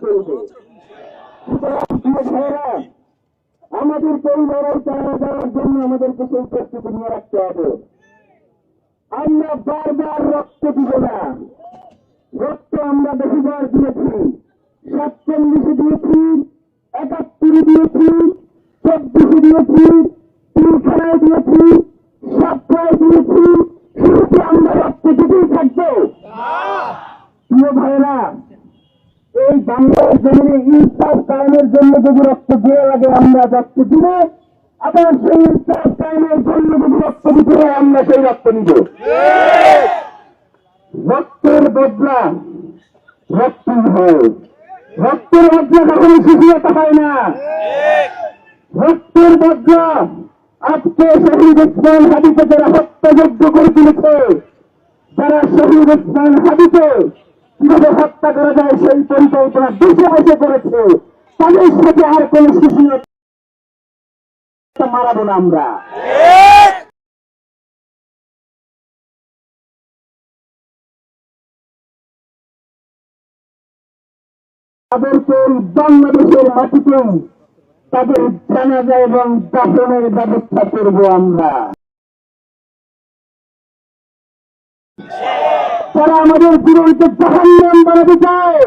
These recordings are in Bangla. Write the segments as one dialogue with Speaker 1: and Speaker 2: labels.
Speaker 1: চলবে এই লড়াই চালিয়ে যাওয়ার জন্য আমাদেরকে সেই প্রস্তুতি নিয়ে রাখতে হবে আমরা বারবার রক্ত দিব না রক্ত আমরা বহুবার দিয়েছি সাতচল্লিশে দিয়েছি একাত্তরে দিয়েছি চব্বিশে দিয়েছি তিনখানায় দিয়েছি সাতটায় দিয়েছি শুরুতে আমরা রক্ত দিতেই থাকব। প্রিয় ভাইরা এই বাংলার জমিনে ইনসাফ কায়েমের জন্য যদি রক্ত দেওয়া লাগে, আমরা রক্ত দিব। আবার সেই ইনসাফ কায়েমের জন্য যদি রক্ত দিতে হয়, আমরা সেই রক্ত নিব। রক্তের বদলা রক্তই হয় রক্তের বদলা কখনো সুখীয়তা হয় না। রক্তের বদলা আজকে শহীদ উসমান হাবিকে যারা হত্যাযজ্ঞ করে তুলেছে, যারা শহীদ উসমান হাবিকে কীভাবে হত্যা করা যায় সেই পরিকল্পনা দেশে বসে করেছে, তাদের সাথে আর কোন সুখীয়তা মারাবো না আমরা। তাদেরকে বাংলাদেশের মাটিতেই তাদের জানাজা এবং দাফনের ব্যবস্থা করব আমরা। তারা আমাদের জীবনকে জাহান্নাম বানাতে চায়।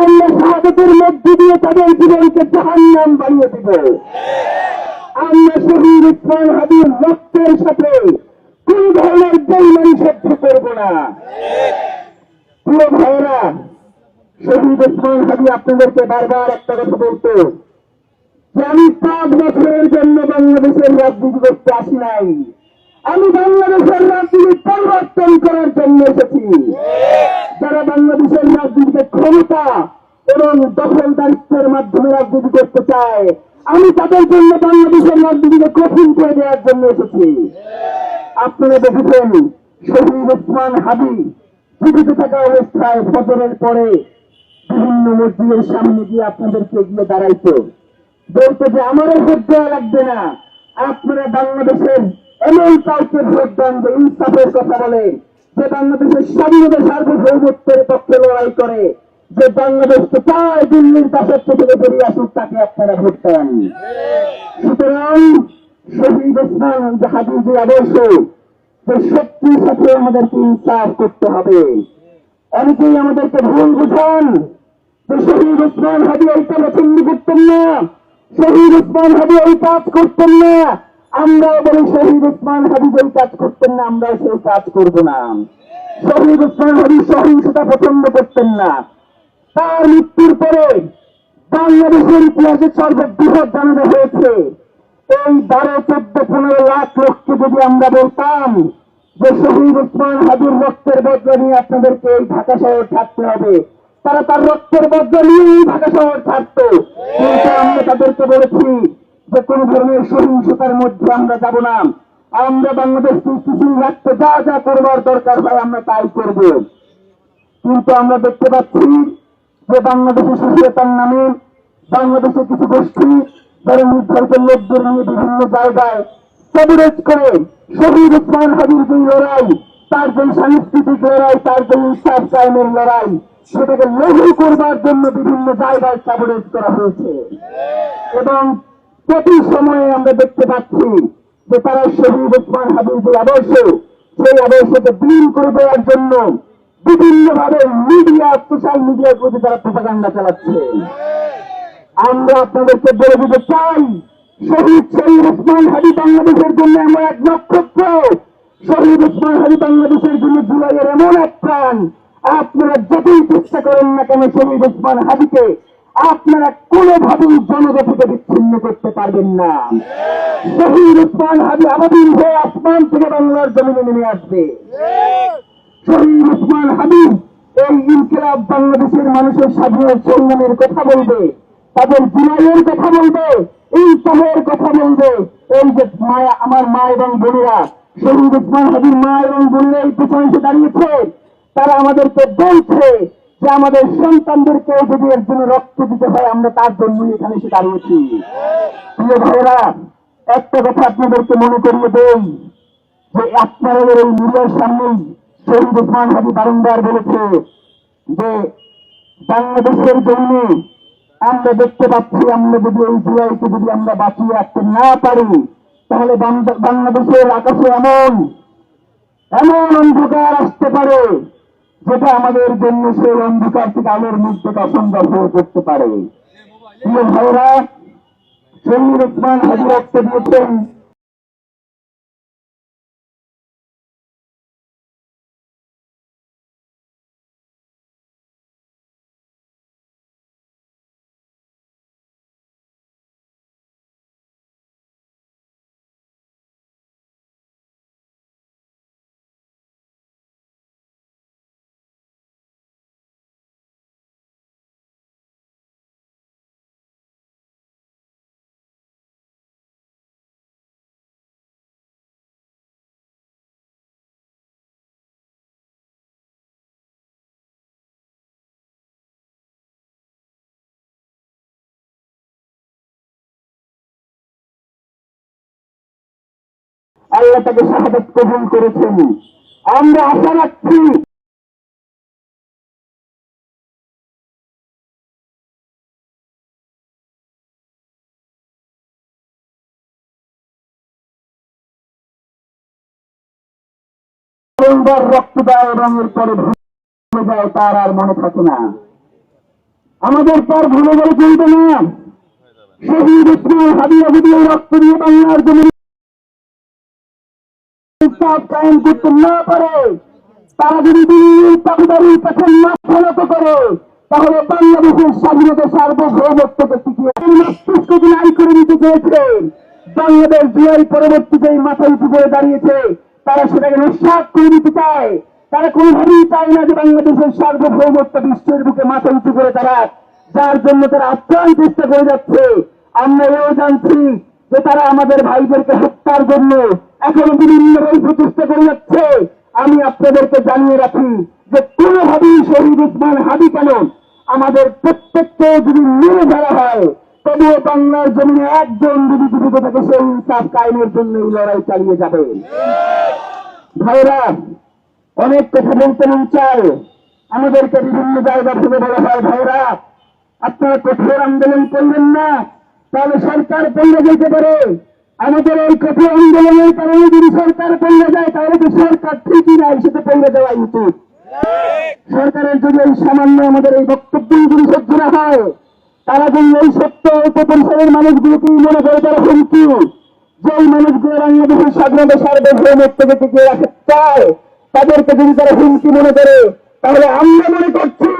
Speaker 1: আমরা শাহাদতের মধ্যে দিয়ে তাদের জীবনকে জাহান্নাম বানিয়ে দিব। আমরা শহীদ উসমান হাবির রক্তের সাথে কোন ধরনের বেইমানি সহ্য করব না। ভাইরা শহীদ হাবি আপনাদেরকে বারবার একটা কথা বলতো আমি পাঁচ বছরের জন্য বাংলাদেশের রাজনীতি করতে আসি নাই। আমি বাংলাদেশের রাজনীতি পরিবর্তন করার জন্য এসেছি যারা বাংলাদেশের রাজনীতিতে ক্ষমতা এবং দখলদারিত্বের মাধ্যমে রাজনীতি করতে চায় আমি তাদের জন্য বাংলাদেশের রাজনীতিকে কঠিন করে দেওয়ার জন্য এসেছি। আপনারা দেখেছেন শহীদ উসমান হাবি জীবিত থাকা অবস্থায় ফজরের পরে বিভিন্ন মসজিদের সামনে গিয়ে আপনাদেরকে গিয়ে দাঁড়াইতো। বলতো যে, আমারও ভোট দেওয়া লাগবে না। আপনারা বাংলাদেশের এমন কাউকে ভোট দেন যে ইনসাফের কথা বলে, যে বাংলাদেশের স্বাধীনতা সার্বভৌমত্বের পক্ষে লড়াই করে, যে বাংলাদেশকে চায় দিল্লির দাসত্ব থেকে বেরিয়ে আসুক, তাকে আপনারা ভোট দেন। সুতরাং শহীদ ওসমান যে আদর্শ, যে শক্তির সাথে আমাদেরকে ইনসাফ করতে হবে। অনেকেই আমাদেরকে ভুল বুঝান, যে শহীদ উসমান হাবি এইটা পছন্দ করতেন না, শহীদ উসমান হাবি এই কাজ করতেন না। আমরাও বলি, শহীদ উসমান হাবি এই কাজ করতেন না, আমরাও সেই কাজ করব না। শহীদ উসমান হাবি সহিংসতা পছন্দ করতেন না। তার মৃত্যুর পরে বাংলাদেশের ইতিহাসে সর্ববৃহৎ জানানো হয়েছে। এই বারো, চোদ্দ, পনেরো লাখ লোককে যদি আমরা বলতাম যে শহীদ উসমান হাবির রক্তের বদলা নিয়ে আপনাদেরকে এই ঢাকা শহর থাকতে হবে, তারা তার রক্তের বদলা নিয়ে এই ঢাকা শহর থাকতো কিন্তু আমরা তাদেরকে বলেছি যে কোন ধরনের সহিংসতার মধ্যে আমরা যাব না। আমরা বাংলাদেশকে স্থিতিশীল রাখতে যা যা করবার দরকার হয় আমরা তাই করব। কিন্তু আমরা দেখতে পাচ্ছি যে বাংলাদেশের সুশীলতার নামে বাংলাদেশের কিছু গোষ্ঠী বিভিন্ন জায়গায় এবং প্রতি সময়ে আমরা দেখতে পাচ্ছি যে তারা শহীদ উসমান সেই আদর্শকে বিলীন করে দেওয়ার জন্য বিভিন্ন ভাবে মিডিয়া সোশ্যাল মিডিয়ার প্রতি তারা প্রপাগান্ডা চালাচ্ছে। আমরা আপনাদেরকে বলে দিতে চাই, শহীদ শহীদ উসমান হাবি বাংলাদেশের জন্য এমন এক নক্ষত্র। শহীদ উসমান হাবি বাংলাদেশের জন্য জুলাইয়ের এমন এক প্রাণ। আপনারা যতই চেষ্টা করেন না কেন শহীদ উসমান হাবিকে আপনারা কোনোভাবেই জনতা বিচ্ছিন্ন করতে পারবেন না। শহীদ উসমান হাবি আবাদিন হয়ে আসমান থেকে বাংলার জমিনে নেমে আসবে। শহীদ উসমান হাবিব এই ইনকিলাব বাংলাদেশের মানুষের স্বাধীনতার সংগ্রামের কথা বলবে। তাদের জুলাইয়ের কথা বলবে ইনসাফের কথা বলবে। এই যে মায়া, আমার মা এবং বোনেরা, শহীদ উসমান হাবির মা এবং বোনেরা এই পেছনে এসে দাঁড়িয়েছে তারা আমাদেরকে বলছে যে আমাদের সন্তানদেরকে যদি এর জন্য রক্ত দিতে হয়, আমরা তার জন্য এখানে এসে দাঁড়িয়েছি। প্রিয় ভাইয়েরা, একটা কথা আপনাদেরকে মনে করিয়ে দেই, যে আপনাদের এই মিডিয়ার সামনেই শহীদ উসমান হাবি বারংবার বলেছে যে বাংলাদেশের জমিনে আমরা দেখতে পাচ্ছি আমরা যদি এই জুয়াইকে যদি আমরা বাঁচিয়ে রাখতে না পারি, তাহলে বাংলাদেশের আকাশে এমন এমন অন্ধকার আসতে পারে, যেটা আমাদের জন্য সেই অন্ধকার থেকে আলোর মুগ্ধতা অসম্ভব হয়ে পড়তে পারে ভাইরা শহীদ উসমান হাজির রাখতে দিয়েছেন। আল্লাহ তাকে শাহাদত কবুল করেছেন। আমরা আশা রাখছি রক্ত দেয় এবং এরপরে ভুলে যায় তার আর মনে থাকে না। আমাদের পর ভুলে গেলে চলবে না। এই রক্ত দিয়ে বাংলার জমি ইনসাফ করতে না পারে, তারা যদি দিল্লির কাছে মাথা নত করে, তাহলে বাংলাদেশের স্বাধীনতা সার্বভৌমত্বকে টিকিয়ে মস্তিষ্ককে করে নিতে চেয়েছে। বাংলাদেশ জুয়াই পরবর্তীতে এই মাথা উঁচু করে দাঁড়িয়েছে, তারা সেটাকে নস্বাত করে দিতে চায়। তারা কোনোভাবেই চায় না যে বাংলাদেশের সার্বভৌমত্ব বিশ্বের বুকে মাথা উঁচু করে দাঁড়াক। যার জন্য তারা আপ্রাণ চেষ্টা করে যাচ্ছে। আমরা এও জানছি যে তারা আমাদের ভাইদেরকে হত্যার জন্য এখনও বিভিন্ন প্রচেষ্টা করে যাচ্ছে। আমি আপনাদেরকে জানিয়ে রাখি যে কোনোভাবেই শহীদ উসমান হাবি কেন আমাদের প্রত্যেককে যদি মেরে ধরা হয় তবুও বাংলার জমিনে একজন যদি জীবিত থাকে সেই ইনসাফ কায়েমের জন্য এই লড়াই চালিয়ে যাবে। ভাইরা, অনেক কথা বলতে মন চায়। আমাদেরকে বিভিন্ন জায়গা থেকে বলা হয়, ভাইরা, আপনারা কঠোর আন্দোলন করবেন না, তাহলে সরকার পড়ে যেতে পারে। আমাদের এই কঠোর আন্দোলনের কারণে যদি সরকার পড়ে যায়, তাহলে তো সরকার ঠিকই নাই সেটা পড়ে দেওয়া উচিত। সরকারের যদি এই সামান্য আমাদের এই বক্তব্যগুলি সহ্য না হয়, তারা যদি এই সত্য অল্প পরিসরের মানুষগুলোকেই মনে করে তারা হুমকি যেই মানুষগুলো বাংলাদেশের স্বাধীনতা সার্বভৌমত্বকে টিকিয়ে রাখতে চায়, তাদেরকে যদি তারা হুমকি মনে করে, তাহলে আমরা মনে করছি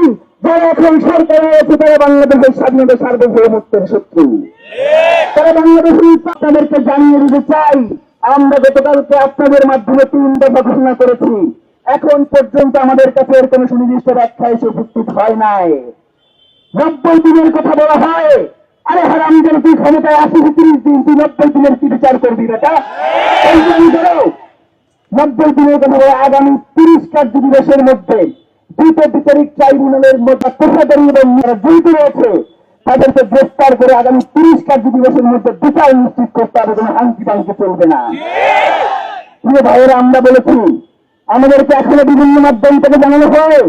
Speaker 1: যারা এখন সরকারে আছে তারা বাংলাদেশের স্বাধীনতা সার্বভৌমত্বের শত্রু। তারা বাংলাদেশের তাদেরকে জানিয়ে দিতে চাই, আমরা গতকালকে আপনাদের মাধ্যমে তিন দফা ঘোষণা করেছি। এখন পর্যন্ত আমাদের কাছে এর কোনো সুনির্দিষ্ট ব্যাখ্যা এসে উপস্থিত হয় নাই। নব্বই দিনের কথা বলা হয়, আরে হারাম যেন তুই ক্ষমতায় আসিস তিরিশ দিন, তুই নব্বই দিনের কি বিচার করবি বেটা? এই যে আমি ধরো, নব্বই দিনের কথা বলে আগামী তিরিশ কার্য দিবসের মধ্যে দুটো বিচারিক ট্রাইব্যুনালের মধ্যে পেশাদারি এবং জড়িত রয়েছে। তাদেরকে গ্রেফতার করে আগামী তিরিশ কার্য দিবসের মধ্যে বিচার নিশ্চিত করতে হবে কোনো হাঙ্কি পাঙ্কি চলবে না। প্রিয় ভাইয়েরা, আমরা বলেছি, আমাদেরকে এখনও বিভিন্ন মাধ্যম থেকে জানানো হয়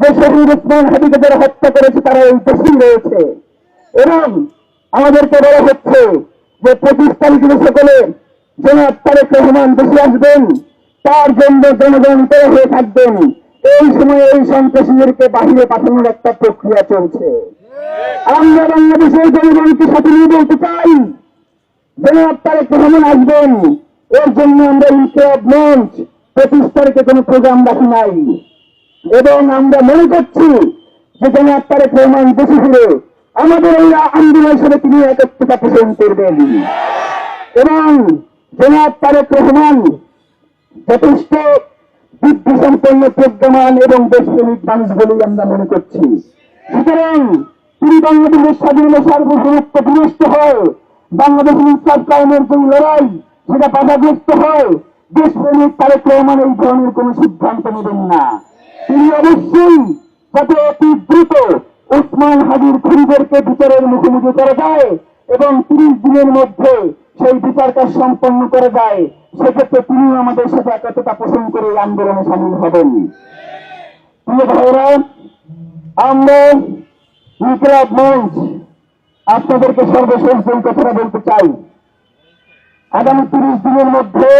Speaker 1: যে শহীদ উসমান হাবিকে যারা হত্যা করেছে, তারা এই দেশেই রয়েছে। এবং আমাদেরকে বলা হচ্ছে যে পঁচিশ তারিখে সকলে জনাব তারেক রহমান দেশে আসবেন, তার জন্য জনগণ তৈরি হয়ে থাকবেন। এই সময়ে এই সন্ত্রাসীদেরকে বাহিরে পাঠানোর একটা প্রক্রিয়া চলছে। আমরা বাংলাদেশের জনগণকে সাথে নিয়ে বলতে চাই, জনাব তারেক রহমান আসবেন। এর জন্য আমরা ইনকিলাব মঞ্চ পঁচিশ তারিখে কোনো প্রোগ্রাম রাখি নাই। এবং আমরা মনে করছি যে জনাব তারেক রহমান দেশে ফিরে আমাদের এই আন্দোলনের সাথে তিনি একত্রতা পোষণ করবেন। এবং জনাব তারেক রহমান যথেষ্ট বুদ্ধি সম্পন্ন প্রজ্ঞামান এবং দেশপ্রেমিক মানুষ বলেই আমরা মনে করছি। সুতরাং তিনি বাংলাদেশের স্বাধীনতা সার্বভৌমত্ব বিনষ্ট হয় বাংলাদেশের ইনসাফ কায়েমের যে লড়াই, সেটা বাধাগ্রস্ত হয়, দেশপ্রেমিক তারেক রহমান এই ধরনের কোন সিদ্ধান্ত নেবেন না। তিনি অবশ্যই যাতে অতি দ্রুত ওসমান হাজির খুনিদেরকে বিচারের মুখোমুখি করা যায় এবং তিরিশ দিনের মধ্যে সেই বিচার কাজ সম্পন্ন করে যায়, সেক্ষেত্রে তিনি আমাদের সাথে একতা পোষণ করে আন্দোলনে সামিল হবেন। প্রিয় ভাইরা আমরা ইনকলাব মঞ্চ, আপনাদেরকে সর্বশেষ যে কথাটা বলতে চাই। আগামী তিরিশ দিনের মধ্যে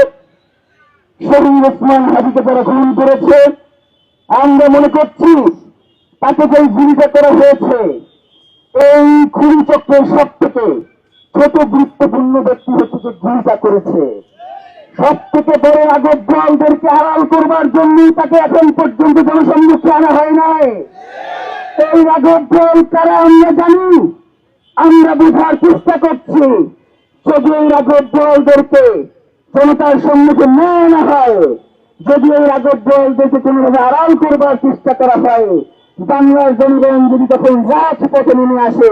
Speaker 1: শরীর ওসমান হাজিকে যারা খুন করেছে, আমরা মনে করছি তাকে যে গুলিটা করা হয়েছে, এই খুনি চক্রের সব থেকে ছোট গুরুত্বপূর্ণ ব্যক্তি হচ্ছে যে গুলিটা করেছে। সব থেকে বড় আগত দলদেরকে আড়াল করবার জন্যই তাকে এখন পর্যন্ত জনসম্মুখে আনা হয় নাই। এই দল তারা আমরা জানি। আমরা বোঝার চেষ্টা করছি। যদি এই রাগব দলদেরকে জনতার সম্মুখে না আনা হয়, যদি এই রাগব দলদেরকে কোনোভাবে আড়াল করবার চেষ্টা করা হয়, বাংলার জনগণ যদি তখন রাজপথে নেমে আসে,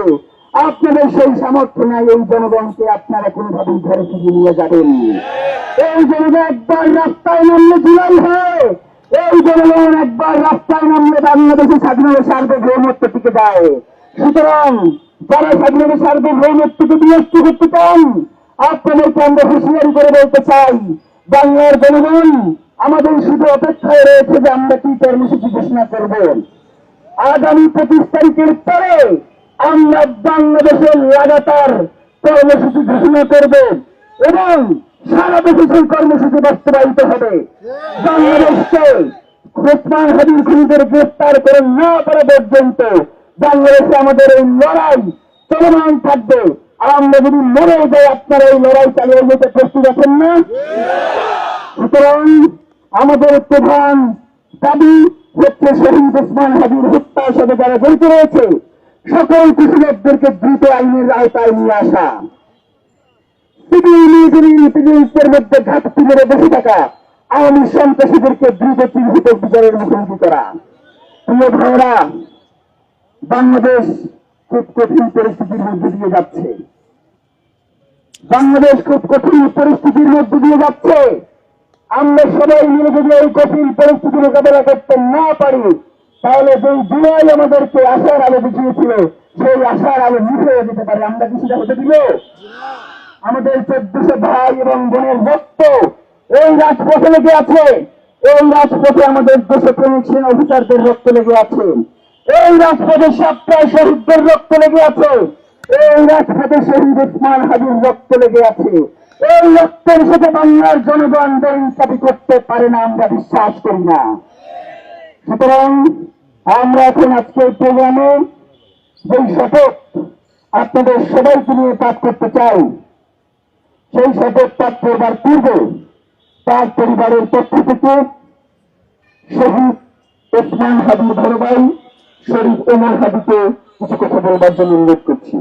Speaker 1: আপনাদের সেই সামর্থ্য নাই, এই জনগণকে আপনারা কোনোভাবেই ঘরে ফিরিয়ে নিয়ে যাবেন। এই জনগণ একবার রাস্তায় নামলে জুলাই হয়। এই জনগণ একবার রাস্তায় নামলে বাংলাদেশের স্বাধীনতা সার্বভৌমত্ব টিকে যায়। সুতরাং যারা স্বাধীনতা সার্বভৌমত্বকে বিনষ্ট করতে চান আপনাদেরকে আমরা হুঁশিয়ারি করে বলতে চাই, বাংলার জনগণ, আমাদের শুধু অপেক্ষায় রয়েছে যে আমরা কি কর্মসূচি ঘোষণা করব। আগামী পঁচিশ তারিখের পরে আমরা বাংলাদেশের লাগাতার কর্মসূচি ঘোষণা করব এবং সারা দেশে সেই কর্মসূচি বাস্তবায়িত হবে। বাংলাদেশকে ওসমান হাবিব খুনিদের গ্রেফতার করে না করা পর্যন্ত বাংলাদেশে আমাদের এই লড়াই চলমান থাকবে। আমরা যদি মরে যাই, আপনারা এই লড়াই চালিয়ে যেতে প্রস্তুত আছেন না? সুতরাং আমাদের প্রধান দাবি হচ্ছে শহীদ ওসমান হাবিব হত্যার সাথে যারা জড়িত রয়েছে, সকল কৃষকদেরকে দ্রুত আইনের আওতায় নিয়ে আসা। বাংলাদেশ খুব কঠিন পরিস্থিতির মধ্যে দিয়ে যাচ্ছে। আমরা সবাই মিলে যদি এই কঠিন পরিস্থিতি মোকাবেলা করতে না পারি, তাহলে যে জুলাই আমাদেরকে আশার আলো দেখিয়েছিল সেই আশার আলো মুখে যেতে পারে। আমরা কি সেটা হতে দিল আমাদের চোদ্দশো ভাই এবং বোনের রক্ত এই রাজপথে লেগে আছে। এই রাজপথে আমাদের দেশে প্রেমিক সেনা অফিসারদের রক্ত লেগে আছে। এই রাজপথে সপ্তাহে শহীদদের রক্ত লেগে আছে। এই রাজপথে শহীদ উসমান হাবির রক্ত লেগে আছে। এই রক্তের সাথে বাংলার জনগণ বেইনসাফি করতে পারে না, আমরা বিশ্বাস করি না। সুতরাং আমরা এখন আজকের প্রোগ্রামে যেই শপথ আপনাদের সবাইকে নিয়ে পাঠ করতে চাই। সেই শপথ পাঠ করবার পূর্বে তার পরিবারের পক্ষ থেকে শহীদ ওসমান হাবিব ধরবাই শরীফ ওমর হাবিকে কিছু কথা বলবার জন্য অনুরোধ করি